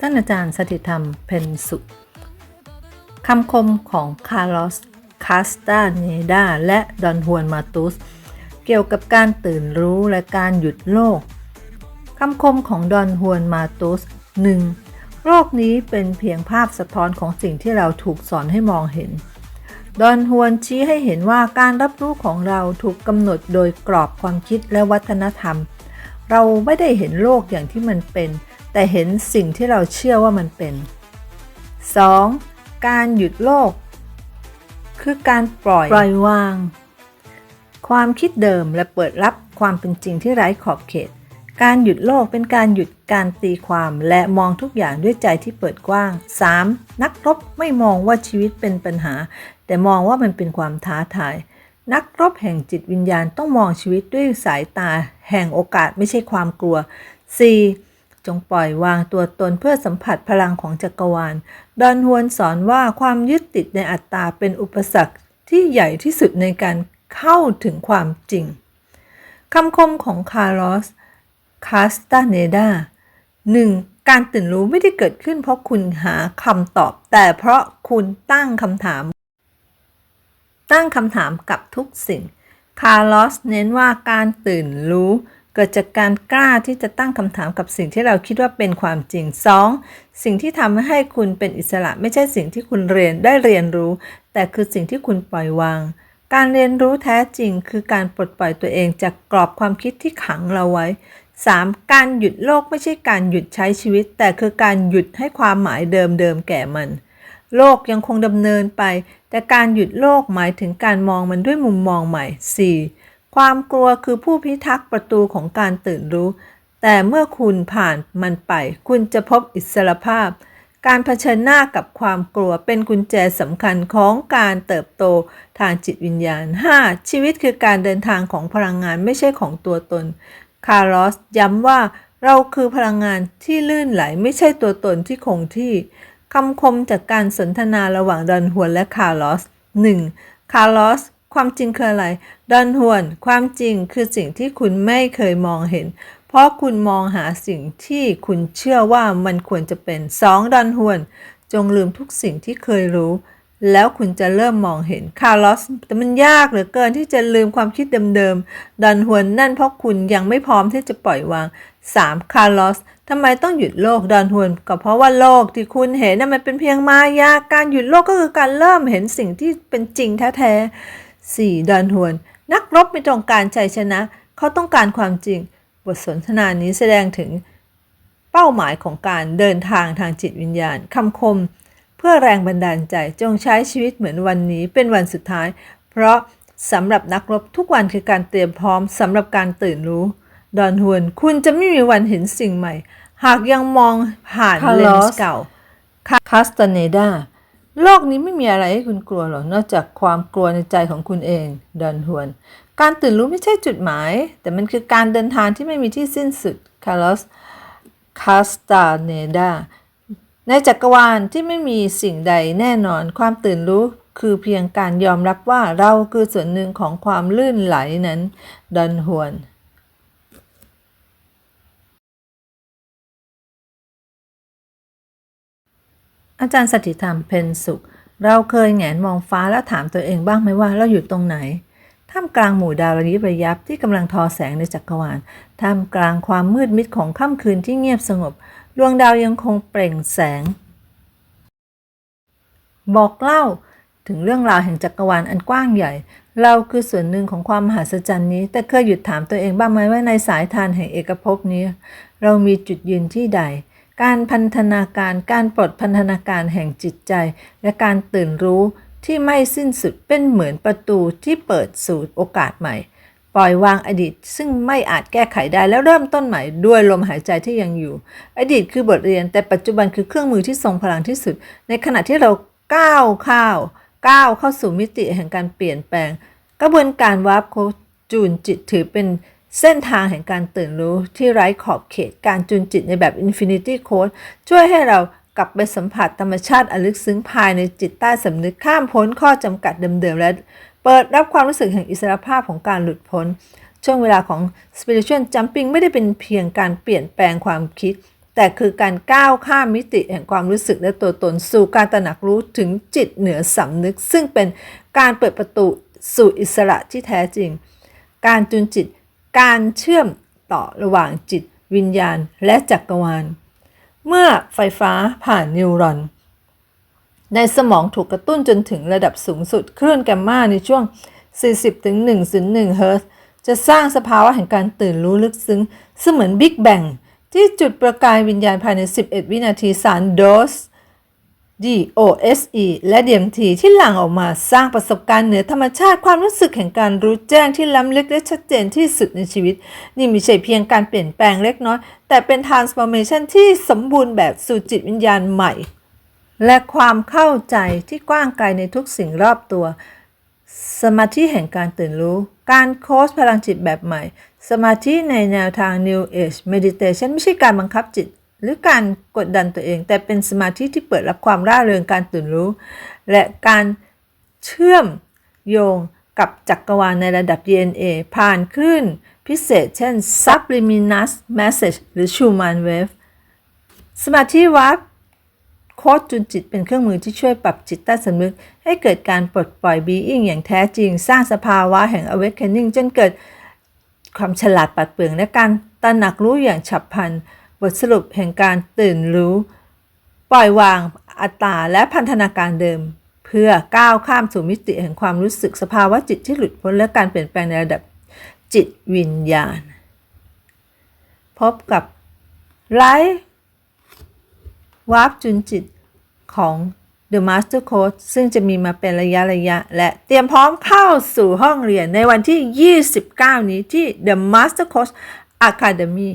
ท่านอาจารย์สถิธรรมเพนสุคำคมของคาร์ลอสคาสตาเนดาและดอนฮวนมาตุส เกี่ยวกับการตื่นรู้และการหยุดโลกคำคมของดอนฮวนมาตุส 1. โลกนี้เป็นเพียงภาพสะท้อนของสิ่งที่เราถูกสอนให้มองเห็น ดอนฮวนชี้ให้เห็นว่าการรับรู้ของเราถูกกำหนดโดยกรอบความคิดและวัฒนธรรม เราไม่ได้เห็นโลกอย่างที่มันเป็น แต่เห็นสิ่งที่เราเชื่อว่ามันเป็น 2. การหยุดโลก คือการปล่อยปล่อยวาง ความคิดเดิมและเปิดรับความเป็นจริงที่ไร้ขอบเขต การหยุดโลกเป็นการหยุดการตีความและมองทุกอย่างด้วยใจที่เปิดกว้าง 3. นักรบไม่มองว่าชีวิตเป็นปัญหา แต่มองว่ามันเป็นความท้าทายนักรบแห่งจิตวิญญาณต้องมองชีวิตด้วยสายตา แห่งโอกาสไม่ใช่ความกลัว 4. จงปล่อยวางตัวตนเพื่อสัมผัสพลังของจักรวาล ดอนฮวนสอนว่าความยึดติดในอัตตาเป็นอุปสรรคที่ใหญ่ที่สุดในการเข้าถึงความจริง คำคมของคาร์ลอสคาสตาเนดา 1. การตื่นรู้ไม่ได้เกิดขึ้นเพราะคุณหาคำตอบ แต่เพราะคุณตั้งคำถาม ตั้งคำถามกับทุกสิ่ง คาร์ลอสเน้นว่าการตื่นรู้ เกิดจากการกล้าที่จะตั้งคำถามกับสิ่งที่เราคิดว่าเป็นความจริง 2. สิ่งที่ทำให้คุณเป็นอิสระไม่ใช่สิ่งที่คุณเรียนได้เรียนรู้ แต่คือสิ่งที่คุณปล่อยวาง การเรียนรู้แท้จริงคือการปลดปล่อยตัวเองจากกรอบความคิดที่ขังเราไว้ 3. การหยุดโลกไม่ใช่การหยุดใช้ชีวิต แต่คือการหยุดให้ความหมายเดิมๆแก่มัน โลกยังคงดำเนินไป แต่การหยุดโลกหมายถึงการมองมันด้วยมุมมองใหม่ 4. ความกลัวคือผู้พิทักษ์ประตูของการตื่นรู้ แต่เมื่อคุณผ่านมันไป คุณจะพบอิสรภาพ การเผชิญหน้ากับความกลัวเป็นกุญแจสำคัญของการเติบโตทางจิตวิญญาณ 5. ชีวิตคือการเดินทางของพลังงานไม่ใช่ของตัวตน คาร์ลอสย้ำว่าเราคือพลังงานที่ลื่นไหลไม่ใช่ตัวตนที่คงที่คำคมจากการสนทนาระหว่างดอนฮวนและคาร์ลอส 1. คาร์ลอส ความจริงคืออะไรดอนฮวน ความจริงคือสิ่งที่คุณไม่เคยมองเห็น เพราะคุณมองหาสิ่งที่คุณเชื่อว่ามันควรจะเป็น 2. ดอนฮวน จงลืมทุกสิ่งที่เคยรู้ แล้วคุณจะเริ่มมองเห็นคาร์ลอสแต่มันยากเหลือเกินที่จะลืมความคิดเดิมๆดอนฮวนนั่นเพราะคุณยังไม่พร้อมที่จะปล่อยวาง 3. คาร์ลอสทำไมต้องหยุดโลกดอนฮวนก็เพราะว่าโลกที่คุณเห็นน่ะมันเป็นเพียงมายาการหยุดโลกก็คือการเริ่มเห็นสิ่งที่เป็นจริงแท้ๆ 4. ดอนฮวน นักรบไม่ต้องการชัยชนะ เขาต้องการความจริง บทสนทนานี้แสดงถึงเป้าหมายของการเดินทางทางจิตวิญญาณคำคม เพื่อแรงบันดาลใจจงใช้ชีวิตเหมือนวันนี้เป็นวันสุดท้าย เพราะสำหรับนักรบทุกวันคือการเตรียมพร้อมสำหรับการตื่นรู้ ดอนฮวน คุณจะไม่มีวันเห็นสิ่งใหม่ หากยังมองผ่านเลนส์เก่าคาสตาเนดา โลกนี้ไม่มีอะไรให้คุณกลัวหรอกนอกจากความกลัวในใจของคุณเองดอนฮวน การตื่นรู้ไม่ใช่จุดหมาย แต่มันคือการเดินทางที่ไม่มีที่สิ้นสุดคาร์ลสคาสตาเนดาในจักรวาลที่ไม่มีสิ่งใดแน่นอน ความตื่นรู้คือเพียงการยอมรับว่าเราคือส่วนหนึ่งของความลื่นไหลนั้นดอนฮวน อาจารย์สถิธรรมเพนสุข เราเคยแหงนมองฟ้าแล้วถามตัวเองบ้างไหมว่าเราอยู่ตรงไหน ท่ามกลางหมู่ดาวระยิบระยับที่กำลังทอแสงในจักรวาล ท่ามกลางความมืดมิดของค่ำคืนที่เงียบสงบ ดวงดาวยังคงเปล่งแสง บอกเล่าถึงเรื่องราวแห่งจักรวาลอันกว้างใหญ่ เราคือส่วนหนึ่งของความมหัศจรรย์นี้ แต่เคยหยุดถามตัวเองบ้างไหมว่าในสายทานแห่งเอกภพนี้ เรามีจุดยืนที่ใด การพันธนาการการปลดพันธนาการแห่งจิตใจ และการตื่นรู้ที่ไม่สิ้นสุดเป็นเหมือนประตูที่เปิดสู่โอกาสใหม่ ปล่อยวางอดีตซึ่งไม่อาจแก้ไขได้แล้วเริ่มต้นใหม่ด้วยลมหายใจที่ยังอยู่ อดีตคือบทเรียนแต่ปัจจุบันคือเครื่องมือที่ทรงพลังที่สุด ในขณะที่เราก้าวข้าวก้าวเข้าสู่มิติแห่งการเปลี่ยนแปลง กระบวนการวาร์ปโคจูนจิตถือเป็น เส้นทางแห่งการตื่นรู้ที่ไร้ขอบเขตการจูนจิตในแบบ Infinity Code ช่วยให้เรากลับไปสัมผัสธรรมชาติอันลึกซึ้งภายในจิตใต้สำนึกข้ามพ้นข้อจำกัดเดิมๆและเปิดรับความรู้สึกแห่งอิสรภาพของการหลุดพ้น ช่วงเวลาของ Spiritual Jumping ไม่ได้เป็นเพียงการเปลี่ยนแปลงความคิด แต่คือการก้าวข้ามมิติแห่งความรู้สึกและตัวตนสู่การตระหนักรู้ถึงจิตเหนือสำนึก ซึ่งเป็นการเปิดประตูสู่อิสระที่แท้จริง การจุนจิต การเชื่อมต่อระหว่างจิตวิญญาณและจักรวาล เมื่อไฟฟ้าผ่านนิวรอน ในสมองถูกกระตุ้นจนถึงระดับสูงสุดคลื่นแกมมาในช่วง 40-101 เฮิรตซ์จะสร้างสภาวะแห่งการตื่นรู้ลึกซึ้ง เสมือนบิ๊กแบงที่จุดประกายวิญญาณภายใน 11 วินาทีสารโดส DOSE และ DMT ที่หลั่งออกมาสร้างประสบการณ์เหนือธรรมชาติความรู้สึกแห่งการรู้แจ้งที่ล้ำลึกและชัดเจนที่สุดในชีวิต นี่ไม่ใช่เพียงการเปลี่ยนแปลงเล็กน้อย แต่เป็น transformation ที่สมบูรณ์แบบสู่จิตวิญญาณใหม่ และความเข้าใจที่กว้างไกลในทุกสิ่งรอบตัว สมาธิแห่งการตื่นรู้ การโค้ชพลังจิตแบบใหม่ สมาธิในแนวทาง New Age Meditation ไม่ใช่การบังคับจิต หรือการกดดันตัวเอง แต่เป็นสมาธิที่เปิดรับความร่าเริงการตื่นรู้ และการเชื่อมโยงกับจักรวาลในระดับ DNA ผ่านคลื่นพิเศษ เช่น Subliminous Message หรือ Schumann Wave สมาธิวับโค้ดจุนจิตเป็นเครื่องมือที่ช่วยปรับจิตใต้สำนึก ให้เกิดการปลดปล่อยบีอิงอย่างแท้จริง สร้างสภาวะแห่ง awakening จนเกิดความฉลาดปัดเปลืองและการตระหนักรู้อย่างฉับพลัน บทสรุปแห่งการตื่นรู้ ปล่อยวางอัตตาและพันธนาการเดิม เพื่อก้าวข้ามสู่มิติแห่งความรู้สึกสภาวะจิตที่หลุดพ้นและการเปลี่ยนแปลงในระดับจิตวิญญาณ พบกับไลฟ์วาร์ปจุนจิตของ The Master Coach ซึ่งจะมีมาเป็นระยะระยะ และเตรียมพร้อมเข้าสู่ห้องเรียนในวันที่ 29 นี้ที่ The Master Coach Academy